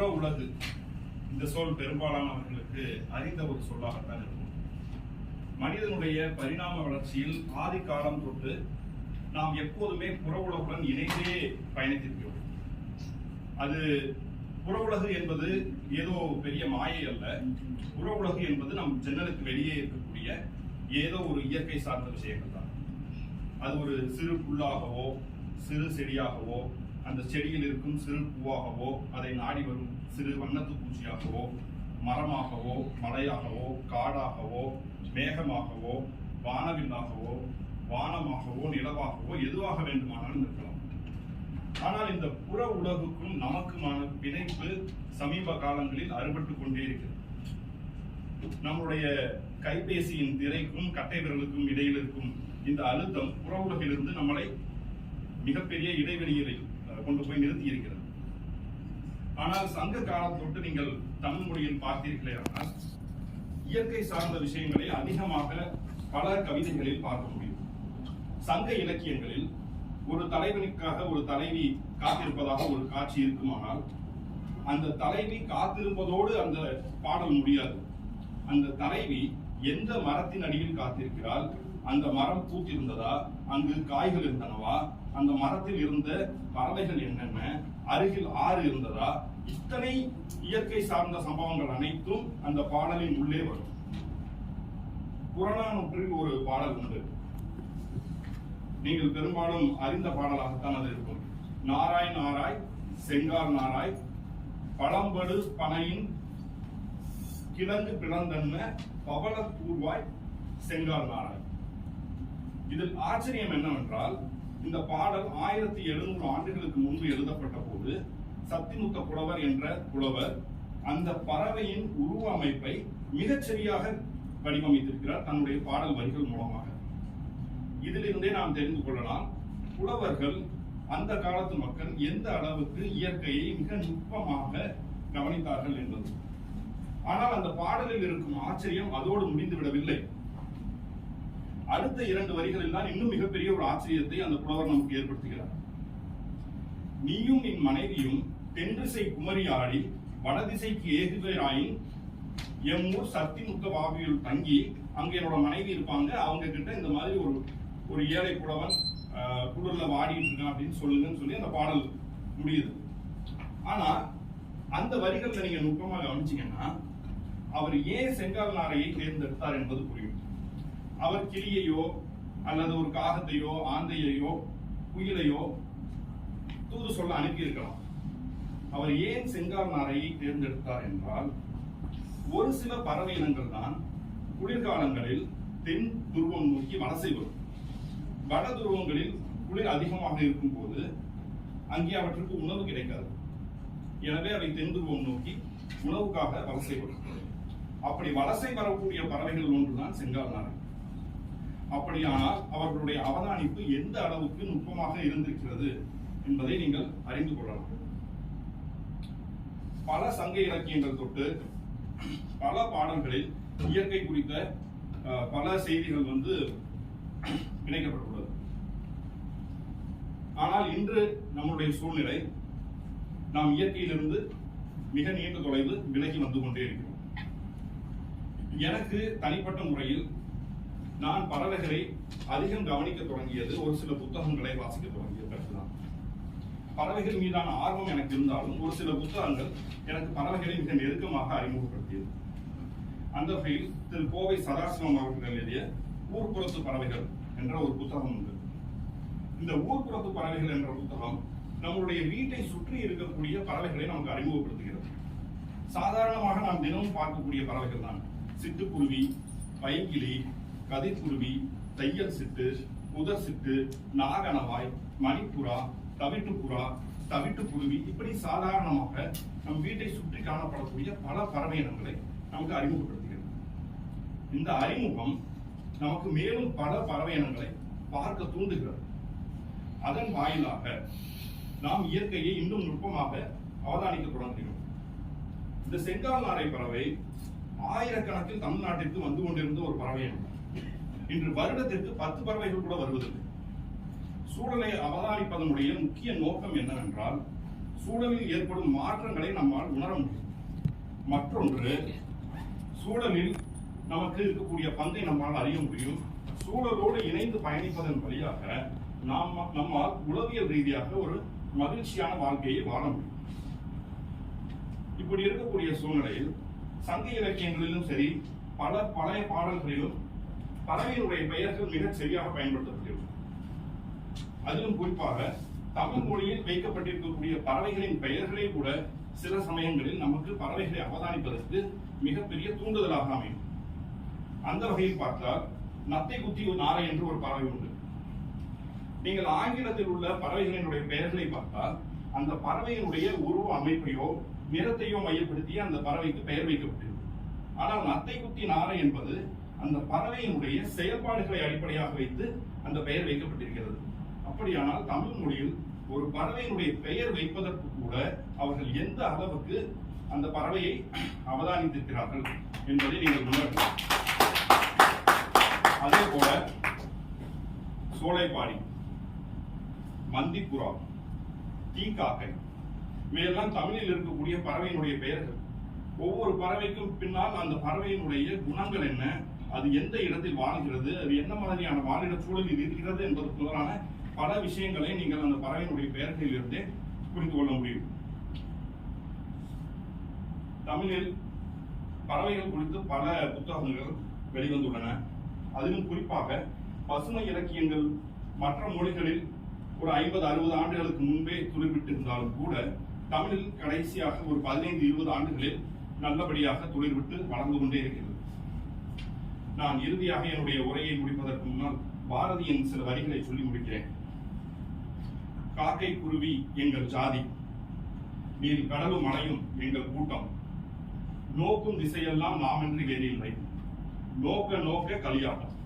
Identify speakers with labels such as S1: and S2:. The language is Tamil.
S1: புற உலகு இந்த சொல் பெரும்பாலானவர்களுக்கு அறிந்த ஒரு சொல்லாகத்தான் இருக்கும். மனிதனுடைய பரிணாம வளர்ச்சியில் ஆதி காலம் தொட்டு நாம் எப்போதுமே புற உலகுடன் இணைந்தே பயணித்திருக்கிறோம். அது புற உலகு என்பது ஏதோ பெரிய மாயை அல்ல. புற உலகு என்பது நம் ஜன்னலுக்கு வெளியே இருக்கக்கூடிய ஏதோ ஒரு இயற்கை சார்ந்த விஷயங்கள் தான். அது ஒரு சிறு புல்லாகவோ சிறு செடியாகவோ அந்த செடியில் இருக்கும் சிறு பூவாகவோ அதை நாடி வரும் சிறு வண்ணத்து பூச்சியாகவோ மரமாகவோ மலையாகவோ காடாகவோ மேகமாகவோ வானவில்லாகவோ வானமாகவோ நிலவாகவோ எதுவாக வேண்டுமானாலும் இருக்கலாம். ஆனால் இந்த புற உலகுக்கும் நமக்குமான பிணைப்பு சமீப காலங்களில் அறுபட்டு கொண்டே இருக்கிறது. நம்முடைய கைபேசியின் திரைக்கும் கட்டை விரலுக்கும் இடையில் இருக்கும் இந்த அழுத்தம் புற உலகிலிருந்து நம்மளை மிகப்பெரிய இடைவெளியில் அஹ், கொண்டு போய் நிறுத்தி இருக்கிறது ஆனால் சங்க காலம் தொட்டு நீங்கள் தமிழ் மொழியில் பார்த்தீர்களே ஆனால் இயற்கை சார்ந்த விஷயங்களை அதிகமாக பல கவிதைகளில் பார்க்க முடியும். சங்க இலக்கியங்களில் ஒரு தலைவனுக்காக ஒரு தலைவி காத்திருப்பதாக ஒரு காட்சி இருக்குமானால் அந்த தலைவி காத்திருப்பதோடு அந்த பாடல் முடியாது. அந்த தலைவி எந்த மரத்தின் அடியில் காத்திருக்கிறாள்? அந்த மரம் பூத்திருந்ததா? அங்கு காய்கள் இருந்தனவா? அந்த மரத்தில் இருந்த பறவைகள் என்னென்ன? அருகில் ஆறு இருந்ததா? இத்தனை இயற்கை சார்ந்த சம்பவங்கள் அனைத்தும் அந்த பாடலின் உள்ளே வரும். புறநானூற்றில் ஒரு பாடல் உண்டு. நீங்கள் பெரும்பாலும் அறிந்த பாடலாகத்தான் அது இருக்கும். நாராய் நாராய் செங்கார் நாராய் பழம்படு பனையின் கிழங்கு பிளந்தன்ன பவள தூர்வாய் செங்கார் நாராய் இதில் ஆச்சரியம் என்னவென்றால் இந்த பாடல் ஆயிரத்தி எழுநூறு ஆண்டுகளுக்கு முன்பு எழுதப்பட்ட போது சத்திமுத்த புலவர் என்ற புலவர் அந்த பறவையின் உருவ அமைப்பை மிகச்சரியாக வடிவமைத்திருக்கிறார் தன்னுடைய பாடல் வரிகள் மூலமாக. இதிலிருந்தே நாம் தெரிந்து கொள்ளலாம் புலவர்கள் அந்த காலத்து மக்கள் எந்த அளவுக்கு இயற்கையை மிக நுட்பமாக கவனித்தார்கள் என்பது. ஆனால் அந்த பாடலில் இருக்கும் ஆச்சரியம் அதோடு முடிந்து விடவில்லை அடுத்த இரண்டு வரிகளில் தான் இன்னும் மிகப்பெரிய ஒரு ஆச்சரியத்தை அந்த புலவர் நமக்கு ஏற்படுத்துகிறார். நீயும் என் மனைவியும் தென்திசை குமரியாடி வடதிசைக்கு ஏகுவேராயின் எம் ஊர் சத்திமுக பாபியில் தங்கி அங்க என்னோட மனைவி இருப்பாங்க. அவங்க கிட்ட இந்த மாதிரி ஒரு ஒரு ஏழை புலவன் ஆஹ், குளிர்ல வாடிட்டு இருக்கான் அப்படின்னு சொல்லுங்கன்னு சொல்லி அந்த பாடல் முடியுது. ஆனா அந்த வரிகள்ல நீங்க நுட்பமா கவனிச்சீங்கன்னா அவர் ஏன் செங்கால் நாரையை தேர்ந்தெடுத்தார் என்பது புரியும். அவர் கிளியையோ அல்லது ஒரு காகத்தையோ ஆந்தையையோ குயிலையோ தூது சொல்ல அனுப்பியிருக்கலாம். அவர் ஏன் செங்கால் நாரையை தேர்ந்தெடுத்தார் என்றால் ஒரு சில பறவை இனங்கள் தான் குளிர்காலங்களில் தென் துருவம் நோக்கி வலசை வரும். வட துருவங்களில் குளிர் அதிகமாக இருக்கும் போது அங்கே அவற்றுக்கு உணவு கிடைக்காது. எனவே அவை தென் துருவம் நோக்கி உணவுக்காக வலசை வரும். அப்படி வலசை வரக்கூடிய பறவைகள் ஒன்றுதான் செங்கால் நாரை அப்படியானால் அவர்களுடைய அவதானிப்பு எந்த அளவுக்கு நுட்பமாக இருந்திருக்கிறது என்பதை நீங்கள் அறிந்து கொள்ளலாம். பல சங்க இலக்கியங்கள் தொட்டு பல பாடல்களில் இயற்கை குறித்த பல செய்திகள் வந்து இணைக்கப்பட்டுள்ளது. ஆனால் இன்று நம்முடைய சூழ்நிலை நாம் இயற்கையிலிருந்து மிக நீண்ட தொலைவு விலகி வந்து கொண்டே இருக்கிறோம் எனக்கு தனிப்பட்ட முறையில் நான் பறவைகளை அதிகம் கவனிக்க தொடங்கியது ஒரு சில புத்தகங்களை வாசிக்க தொடங்கிய பிறகுதான். பறவைகள் மீதான ஆர்வம் எனக்கு இருந்தாலும் ஒரு சில புத்தகங்கள் எனக்கு பறவைகளை மிக நெருக்கமாக அறிமுகப்படுத்தியது. அந்த வகையில் திரு கோவை சதாசிவம் அவர்கள் எழுதிய ஊர்ப்புறத்து பறவைகள் என்ற ஒரு புத்தகம் உண்டு. இந்த ஊர்ப்புறத்து பறவைகள் என்ற புத்தகம் நம்மளுடைய வீட்டை சுற்றி இருக்கக்கூடிய பறவைகளை நமக்கு அறிமுகப்படுத்துகிறது. சாதாரணமாக நாம் தினமும் பார்க்கக்கூடிய பறவைகள் தான். சிட்டுக்குருவி பைங்கிளி கதிர்குருவி தையல் சிட்டு புதர் சிட்டு நாகனவாய் மணிப்புறா தவிட்டுப்புறா தவிட்டுக்குருவி இப்படி சாதாரணமாக நம் வீட்டை சுற்றி காணப்படக்கூடிய பல பறவை இனங்களை நமக்கு அறிமுகப்படுத்துகிறது. இந்த அறிமுகம் நமக்கு மேலும் பல பறவை இனங்களை பார்க்க தூண்டுகிறது. அதன் வாயிலாக நாம் இயற்கையை இன்னும் நுட்பமாக அவதானிக்க தொடங்குகிறோம். இந்த செங்கால் நாரை பறவை ஆயிரக்கணக்கில் தமிழ்நாட்டிற்கு வந்து கொண்டிருந்த ஒரு பறவை இன்று வருடத்திற்கு பத்து பறவைகள் கூட வருவதில்லை. சூழலை அவதானிப்பதனுடைய முக்கிய நோக்கம் என்னவென்றால் சூழலில் ஏற்படும் மாற்றங்களை நம்மால் உணர முடியும். மற்றொன்று சூழலில் நமக்கு இருக்கக்கூடிய பங்கை நம்மால் அறிய முடியும். சூழலோடு இணைந்து பயணிப்பதன் வழியாக நாம் நம்மால் உளவியல் ரீதியாக ஒரு மகிழ்ச்சியான வாழ்க்கையை வாழ முடியும். இப்படி இருக்கக்கூடிய சூழ்நிலையில் சங்க இலக்கியங்களிலும் சரி பல பழைய பாடல்களிலும் பறவையினுடைய பெயர்கள் மிகச் சரியாக பயன்படுத்தப்படுகிறது அதிலும் குறிப்பாக தமிழ் மொழியில் வைக்கப்பட்டிருக்கக்கூடிய பறவைகளின் பெயர்களே கூட சில சமயங்களில் நமக்கு பறவைகளை அவதானிப்பதற்கு மிகப்பெரிய தூண்டுதலாக அமையும். அந்த வகையில் பார்த்தால் நத்தை குத்தி நாரை என்று ஒரு பறவை உண்டு. நீங்கள் ஆங்கிலத்தில் உள்ள பறவைகளினுடைய பெயர்களை பார்த்தால் அந்த பறவையினுடைய உருவ அமைப்பையோ நிறத்தையோ மையப்படுத்தி அந்த பறவைக்கு பெயர் வைக்கப்பட்டிருக்கும் ஆனால் நத்தை குத்தி நாரை என்பது அந்த பறவையினுடைய செயல்பாடுகளை அடிப்படையாக வைத்து அந்த பெயர் வைக்கப்பட்டிருக்கிறது. அப்படியானால் தமிழ் மொழியில் ஒரு பறவையினுடைய பெயர் வைப்பதற்கு கூட அவர்கள் எந்த அளவுக்கு அந்த பறவையை அவதானித்திருக்கிறார்கள் என்பதை நீங்கள் உணர்வு அதே போல சோலைப்பாடி மந்திப்புறா தீக்காக்கை இவையெல்லாம் தமிழில் இருக்கக்கூடிய பறவையினுடைய பெயர்கள். ஒவ்வொரு பறவைக்கும் பின்னால் அந்த பறவையினுடைய குணங்கள் என்ன? அது எந்த இடத்தில் வாழ்கிறது? அது என்ன மாதிரியான வாழிட சூழலில் இருக்கிறது என்பது முதலான பல விஷயங்களை நீங்கள் அந்த பறவையினுடைய பெயர்களில் இருந்தே புரிந்து கொள்ள முடியும். தமிழில் பறவைகள் குறித்து பல புத்தகங்கள் வெளிவந்துள்ளன. அதிலும் குறிப்பாக பசுமை இலக்கியங்கள் மற்ற மொழிகளில் ஒரு ஐம்பது அறுபது ஆண்டுகளுக்கு முன்பே குறிப்பிட்டிருந்தாலும் கூட தமிழில் கடைசியாக ஒரு பதினைந்து இருபது ஆண்டுகளில் நல்லபடியாக துளிர்விட்டு வளர்ந்து கொண்டே இருக்கிறது. நான் இறுதியாக என்னுடைய உரையை முடிப்பதற்கு முன்னால் பாரதியின் சில வரிகளை சொல்லி முடிக்கிறேன். காக்கை குருவி எங்கள் ஜாதி நீர் கடலும் மலையும் எங்கள் கூட்டம். நோக்கும் திசையெல்லாம் நாம் என்று வேறில்லை நோக்க நோக்க கலியாட்டம்